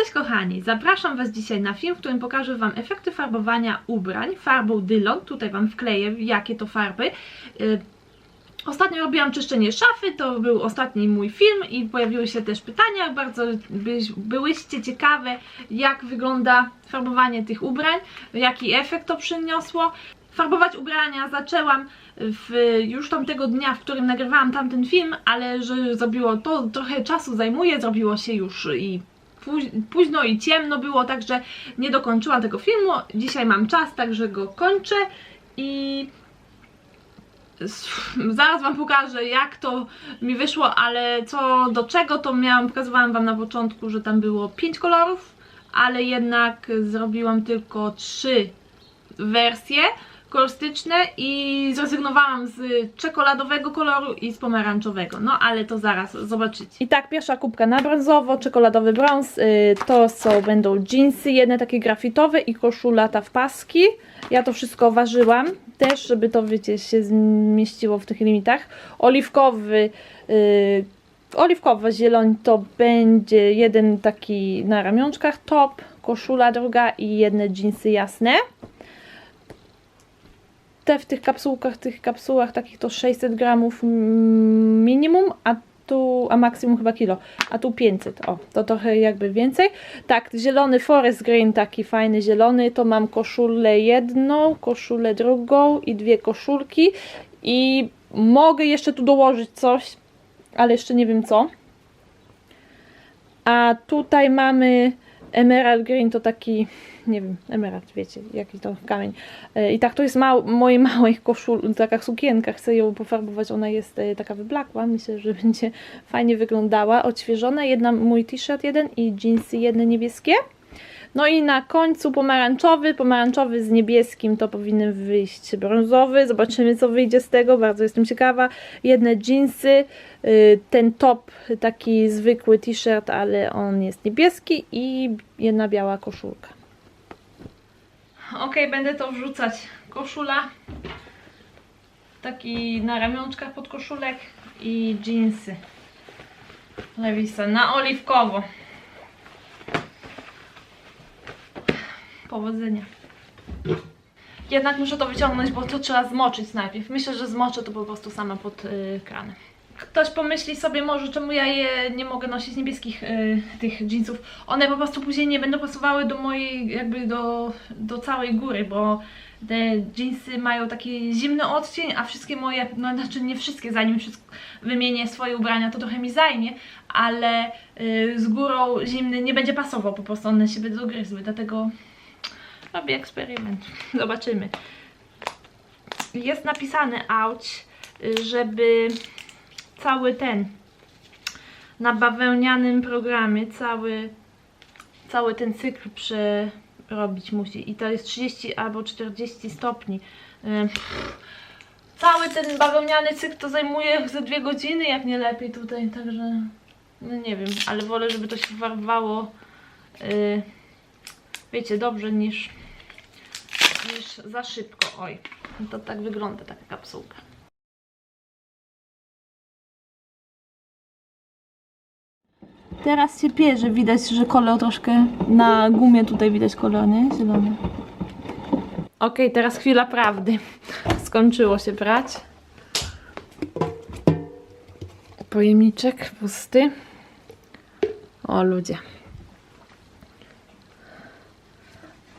Cześć kochani, zapraszam Was dzisiaj na film, w którym pokażę Wam efekty farbowania ubrań farbą Dylon. Tutaj Wam wkleję, jakie to farby. Y, Ostatnio robiłam czyszczenie szafy, to był ostatni mój film i pojawiły się też pytania, bardzo byś, byłyście ciekawe jak wygląda farbowanie tych ubrań, jaki efekt to przyniosło. Farbować ubrania zaczęłam w, już tamtego dnia, w którym nagrywałam tamten film, ale że zrobiło to trochę czasu zajmuje, zrobiło się już i późno i ciemno było, także nie dokończyłam tego filmu. Dzisiaj mam czas, także go kończę i zaraz wam pokażę jak to mi wyszło, ale co do czego to miałam, pokazywałam wam na początku, że tam było 5 kolorów, ale jednak zrobiłam tylko 3 wersje kolorystyczne i zrezygnowałam z czekoladowego koloru i z pomarańczowego. No ale to zaraz zobaczycie. I tak, pierwsza kubka na brązowo, czekoladowy brąz. y, To są, będą jeansy, jedne takie grafitowe i koszula ta w paski. Ja to wszystko ważyłam też, żeby to wiecie się zmieściło w tych limitach. Oliwkowy, y, oliwkowa zieleń to będzie jeden taki na ramionczkach top, koszula druga i jedne jeansy jasne te w tych kapsułkach, tych kapsułach takich to 600 gramów minimum, a tu, a maksimum chyba kilo, a tu 500, o, to trochę jakby więcej. Tak, zielony forest green, taki fajny zielony, to mam koszulę jedną, koszulę drugą i dwie koszulki i mogę jeszcze tu dołożyć coś, ale jeszcze nie wiem co. A tutaj mamy Emerald Green, to taki, nie wiem, emerald, wiecie, jaki to kamień. E, I tak to jest mał, mojej małej koszul, taka sukienka, chcę ją pofarbować, ona jest e, taka wyblakła, myślę, że będzie fajnie wyglądała, odświeżona, jedna mój t-shirt jeden i jeansy jedne niebieskie. No i na końcu pomarańczowy, pomarańczowy z niebieskim to powinien wyjść brązowy, zobaczymy co wyjdzie z tego, bardzo jestem ciekawa. Jedne jeansy, y, ten top taki zwykły t-shirt, ale on jest niebieski i jedna biała koszulka. Ok, będę to wrzucać. Koszula, taki na ramionczkach pod koszulek i jeansy. Lewisa na oliwkowo. Powodzenia. Jednak muszę to wyciągnąć, bo to trzeba zmoczyć najpierw. Myślę, że zmoczę to po prostu sama pod y, kranem. Ktoś pomyśli sobie może, czemu ja je nie mogę nosić niebieskich y, tych jeansów. One po prostu później nie będą pasowały do mojej, jakby do, do całej góry, bo te jeansy mają taki zimny odcień, a wszystkie moje, no znaczy nie wszystkie, zanim wszystko wymienię swoje ubrania, to trochę mi zajmie, ale y, z górą zimny nie będzie pasował, po prostu one się będą gryzły, dlatego robię eksperyment. Zobaczymy. Jest napisane auć, żeby cały ten na bawełnianym programie, cały, cały ten cykl przerobić musi. I to jest 30 albo 40 stopni. Cały ten bawełniany cykl to zajmuje ze dwie godziny, jak nie lepiej tutaj, także no nie wiem, ale wolę, żeby to się farbowało yy, wiecie, dobrze niż, niż za szybko. Oj, to tak wygląda taka kapsułka. Teraz się pierze, widać, że kolor troszkę na gumie tutaj widać kolor, nie? Zielony. Ok, teraz chwila prawdy. Skończyło się brać. Pojemniczek pusty. O ludzie.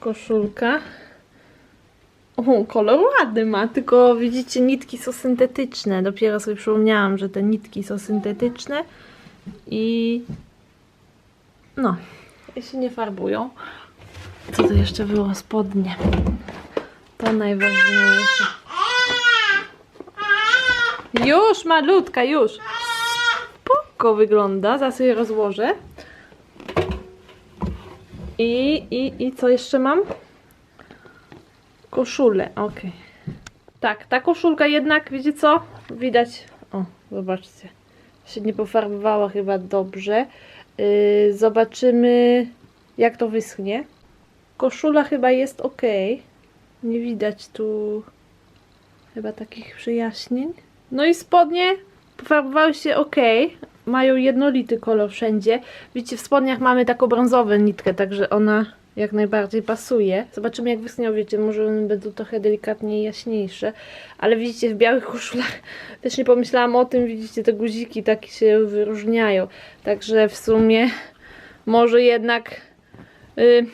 Koszulka. O, kolor ładny ma, tylko widzicie, nitki są syntetyczne. Dopiero sobie przypomniałam, że te nitki są syntetyczne i no, i się nie farbują. Co to jeszcze było? Spodnie. To najważniejsze. Już, malutka, już. Spoko wygląda. Zaraz je rozłożę. I, i, i co jeszcze mam? Koszulę, ok. Tak, ta koszulka jednak, wiecie co? Widać, o, zobaczcie. Się nie pofarbowała chyba dobrze. Yy, zobaczymy, jak to wyschnie. Koszula chyba jest ok. Nie widać tu chyba takich przyjaśnień. No i spodnie pofarbowały się ok. Mają jednolity kolor wszędzie. Widzicie, w spodniach mamy taką brązową nitkę, także ona jak najbardziej pasuje. Zobaczymy jak wysnią, wiecie, może będą trochę delikatnie jaśniejsze. Ale widzicie, w białych koszulach też nie pomyślałam o tym, widzicie, te guziki tak się wyróżniają. Także w sumie może jednak y,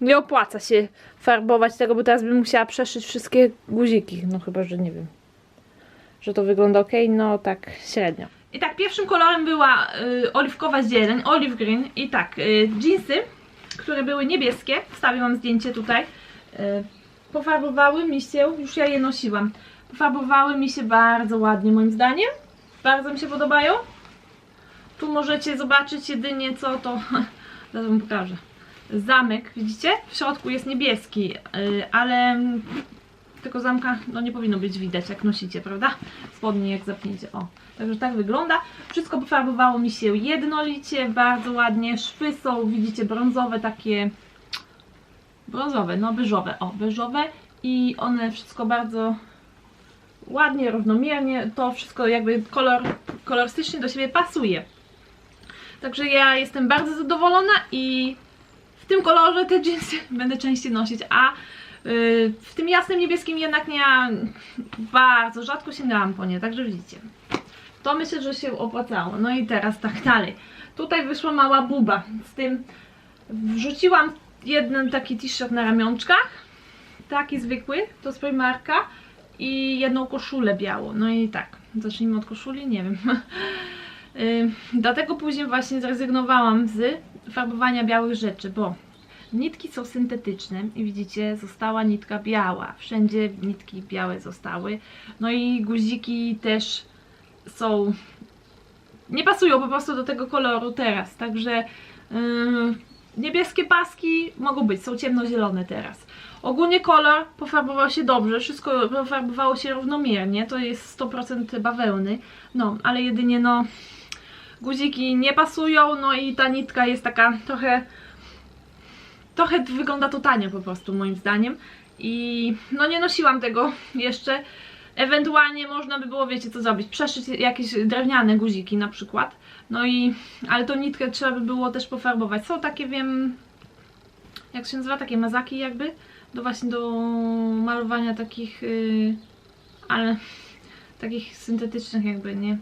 nie opłaca się farbować tego, bo teraz bym musiała przeszyć wszystkie guziki. No chyba, że nie wiem, że to wygląda ok, no tak średnio. I tak, pierwszym kolorem była y, oliwkowa zieleń, olive green i tak, y, jeansy, które były niebieskie, wstawię wam zdjęcie tutaj, y, pofarbowały mi się, już ja je nosiłam, pofarbowały mi się bardzo ładnie moim zdaniem, bardzo mi się podobają. Tu możecie zobaczyć jedynie co to, zaraz wam pokażę. Zamek, widzicie? W środku jest niebieski, yy, ale tego zamka no nie powinno być widać jak nosicie, prawda? Spodnie jak zapniecie, o. Także tak wygląda. Wszystko pofarbowało mi się jednolicie, bardzo ładnie. Szwy są, widzicie, brązowe takie, brązowe, no beżowe, o, beżowe i one wszystko bardzo ładnie, równomiernie, to wszystko jakby kolor, kolorystycznie do siebie pasuje. Także ja jestem bardzo zadowolona i w tym kolorze te jeansy będę częściej nosić, a w tym jasnym niebieskim jednak nie bardzo rzadko sięgałam po nie, także widzicie. To myślę, że się opłacało. No i teraz tak dalej. Tutaj wyszła mała buba z tym wrzuciłam jeden taki t-shirt na ramionczkach, taki zwykły, to z Primarka i jedną koszulę białą. No i tak, zacznijmy od koszuli, nie wiem. Dlatego później właśnie zrezygnowałam z farbowania białych rzeczy, bo nitki są syntetyczne i widzicie, została nitka biała. Wszędzie nitki białe zostały. No i guziki też są. Nie pasują po prostu do tego koloru teraz. Także yy, niebieskie paski mogą być, są ciemnozielone teraz. Ogólnie kolor pofarbował się dobrze, wszystko pofarbowało się równomiernie, to jest 100% bawełny, no ale jedynie no guziki nie pasują, no i ta nitka jest taka trochę trochę wygląda to tanio po prostu moim zdaniem. I no nie nosiłam tego jeszcze. Ewentualnie można by było, wiecie co zrobić, przeszyć jakieś drewniane guziki na przykład. No i, ale tą nitkę trzeba by było też pofarbować, są takie wiem jak się nazywa, takie mazaki jakby? Do właśnie do malowania takich yy, ale takich syntetycznych jakby, nie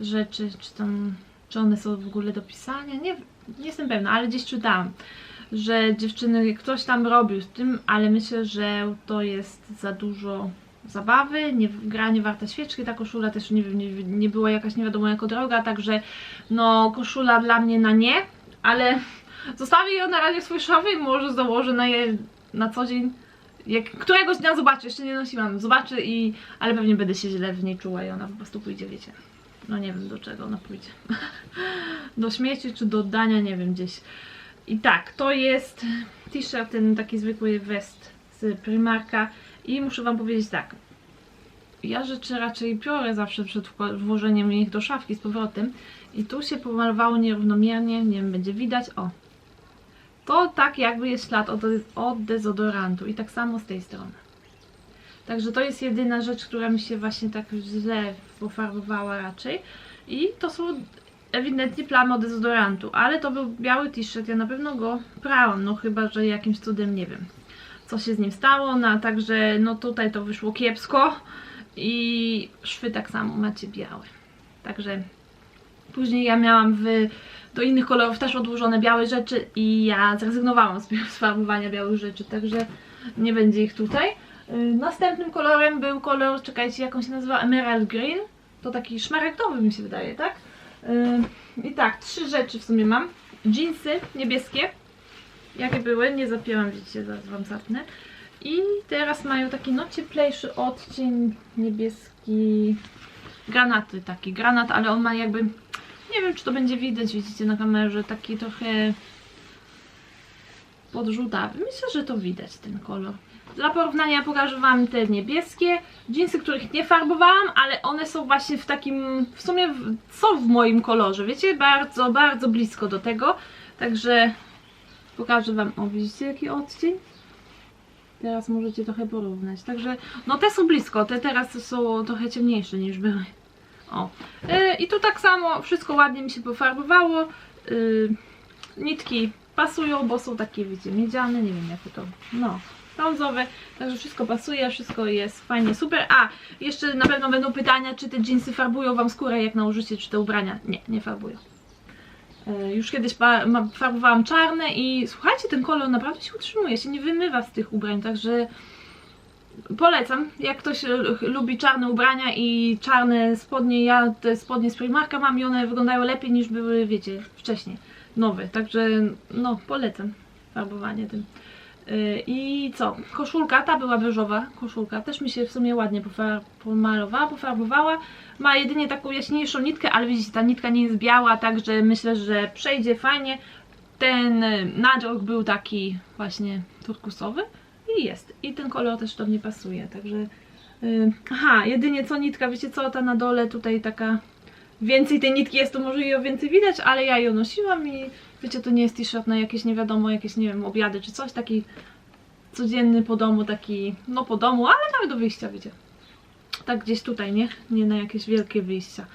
rzeczy, czy tam czy one są w ogóle do pisania, nie, nie jestem pewna, ale gdzieś czytałam, że dziewczyny, ktoś tam robił z tym, ale myślę, że to jest za dużo zabawy, nie, gra nie warta świeczki, ta koszula też nie, nie, nie była jakaś nie wiadomo jako droga, także no koszula dla mnie na nie, ale zostawię ją na razie swój szafie i może założę na je na co dzień, jak któregoś dnia zobaczę, jeszcze nie nosiłam, zobaczę i, ale pewnie będę się źle w niej czuła i ona po prostu pójdzie, wiecie, no nie wiem do czego ona pójdzie. do śmieci czy do oddania, nie wiem, gdzieś. I tak, to jest t-shirt, ten taki zwykły vest z Primarka i muszę wam powiedzieć tak. Ja rzeczy raczej biorę zawsze przed włożeniem ich do szafki z powrotem i tu się pomalowało nierównomiernie, nie wiem, będzie widać, o. To tak jakby jest ślad od, od dezodorantu i tak samo z tej strony. Także to jest jedyna rzecz, która mi się właśnie tak źle pofarbowała raczej. I to są ewidentnie plamy od dezodorantu, ale to był biały t-shirt, ja na pewno go prałam, no chyba, że jakimś cudem nie wiem, co się z nim stało, no także no tutaj to wyszło kiepsko i szwy tak samo macie białe. Także później ja miałam w, do innych kolorów też odłożone białe rzeczy i ja zrezygnowałam z z farbowania białych rzeczy, także nie będzie ich tutaj. Y, Następnym kolorem był kolor, czekajcie, jak on się nazywa? Emerald Green. To taki szmaragdowy mi się wydaje, tak? I tak, trzy rzeczy w sumie mam. Jeansy niebieskie. Jakie były? Nie zapięłam, widzicie, zaraz wam zapnę. I teraz mają taki no cieplejszy odcień niebieski. Granaty taki, granat, ale on ma jakby, nie wiem czy to będzie widać, widzicie na kamerze, taki trochę podżółtawy. Myślę, że to widać ten kolor. Dla porównania pokażę Wam te niebieskie dżinsy, których nie farbowałam, ale one są właśnie w takim, w sumie są w moim kolorze, wiecie, bardzo, bardzo blisko do tego, także pokażę Wam, o widzicie jaki odcień? Teraz możecie trochę porównać, także no te są blisko, te teraz są trochę ciemniejsze niż były. O. Yy, I tu tak samo wszystko ładnie mi się pofarbowało. Yy, nitki pasują, bo są takie, wiecie, miedziane, nie wiem jak to, no, brązowe, także wszystko pasuje, wszystko jest fajnie, super. A, jeszcze na pewno będą pytania, czy te jeansy farbują Wam skórę jak nałożycie, czy te ubrania. Nie, nie farbują. E, Już kiedyś farbowałam czarne i słuchajcie, ten kolor naprawdę się utrzymuje, się nie wymywa z tych ubrań, także polecam. Jak ktoś lubi czarne ubrania i czarne spodnie, ja te spodnie z Primarka mam i one wyglądają lepiej niż były, wiecie, wcześniej, nowe, także no, polecam farbowanie tym. Yy, I co? Koszulka, ta była beżowa koszulka, też mi się w sumie ładnie pofar- pomalowała, pofarbowała. Ma jedynie taką jaśniejszą nitkę, ale widzicie, ta nitka nie jest biała, także myślę, że przejdzie fajnie. Ten y, nadruk był taki właśnie turkusowy i jest. I ten kolor też do mnie pasuje, także... Yy, aha, jedynie co nitka, wiecie co, ta na dole tutaj taka... Więcej tej nitki jest, to może o więcej widać, ale ja ją nosiłam i wiecie, to nie jest t-shirt na jakieś nie wiadomo, jakieś nie wiem, obiady czy coś, taki codzienny po domu, taki, no po domu, ale nawet do wyjścia, wiecie. Tak gdzieś tutaj, nie? Nie na jakieś wielkie wyjścia.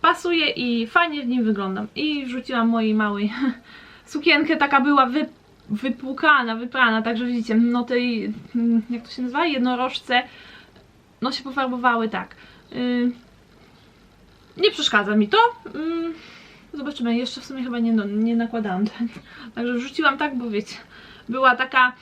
Pasuje i fajnie w nim wyglądam. I wrzuciłam mojej małej sukienkę, taka była wy, wypłukana, wyprana, także widzicie, no tej, jak to się nazywa, jednorożce, no się pofarbowały tak. Yy, nie przeszkadza mi to. Yy, zobaczymy, jeszcze w sumie chyba nie, no, nie nakładałam. Także wrzuciłam tak, bo wiecie, była taka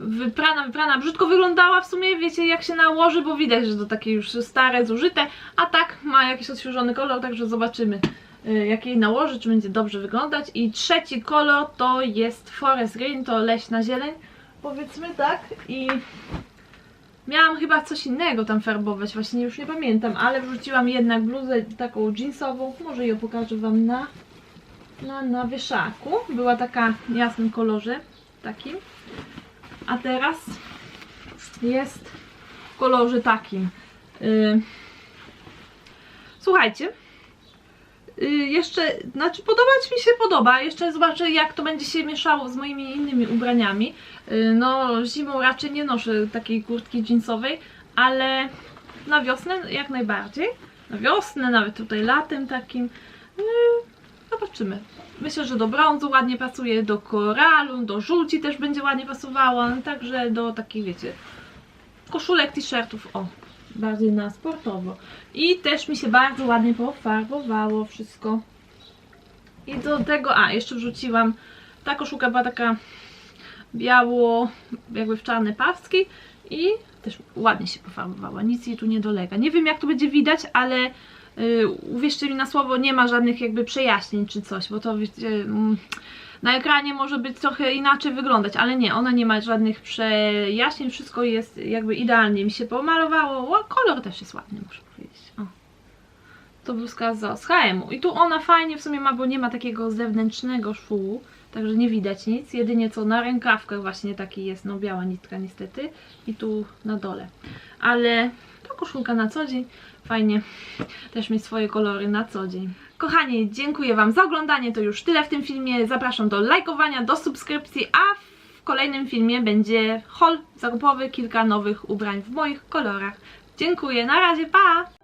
wyprana, wyprana, brzydko wyglądała w sumie, wiecie, jak się nałoży, bo widać, że to takie już stare, zużyte, a tak ma jakiś odświeżony kolor, także zobaczymy y, jak jej nałożę, czy będzie dobrze wyglądać. I trzeci kolor to jest Forest Green, to leśna zieleń, powiedzmy tak, i miałam chyba coś innego tam farbować, właśnie już nie pamiętam, ale wrzuciłam jednak bluzę taką jeansową, może ją pokażę Wam na, na, na wieszaku, była taka w jasnym kolorze, takim. A teraz jest w kolorze takim. Yy. Słuchajcie. Yy, jeszcze, znaczy podobać mi się podoba. Jeszcze zobaczę jak to będzie się mieszało z moimi innymi ubraniami. Yy, no zimą raczej nie noszę takiej kurtki jeansowej, ale na wiosnę jak najbardziej. Na wiosnę, nawet tutaj latem takim. Yy, zobaczymy. Myślę, że do brązu ładnie pasuje, do koralu, do żółci też będzie ładnie pasowała, także do takich, wiecie, koszulek, t-shirtów, o, bardziej na sportowo. I też mi się bardzo ładnie pofarbowało wszystko. I do tego, a, jeszcze wrzuciłam, ta koszulka była taka biało, jakby w czarne paski i też ładnie się pofarbowała, nic jej tu nie dolega. Nie wiem jak to będzie widać, ale Yy, uwierzcie mi na słowo, nie ma żadnych jakby przejaśnień czy coś, bo to wiecie, mm, na ekranie może być trochę inaczej wyglądać, ale nie, ona nie ma żadnych przejaśnień, wszystko jest jakby idealnie. Mi się pomalowało, o, kolor też jest ładny, muszę powiedzieć. O. To bluzka z z H&M-u i tu ona fajnie w sumie ma, bo nie ma takiego zewnętrznego szwu, także nie widać nic, jedynie co na rękawkach właśnie taki jest, no biała nitka niestety. I tu na dole, ale to koszulka na co dzień, fajnie też mieć swoje kolory na co dzień. Kochani, dziękuję Wam za oglądanie, to już tyle w tym filmie. Zapraszam do lajkowania, do subskrypcji, a w kolejnym filmie będzie haul zakupowy, kilka nowych ubrań w moich kolorach. Dziękuję, na razie, pa!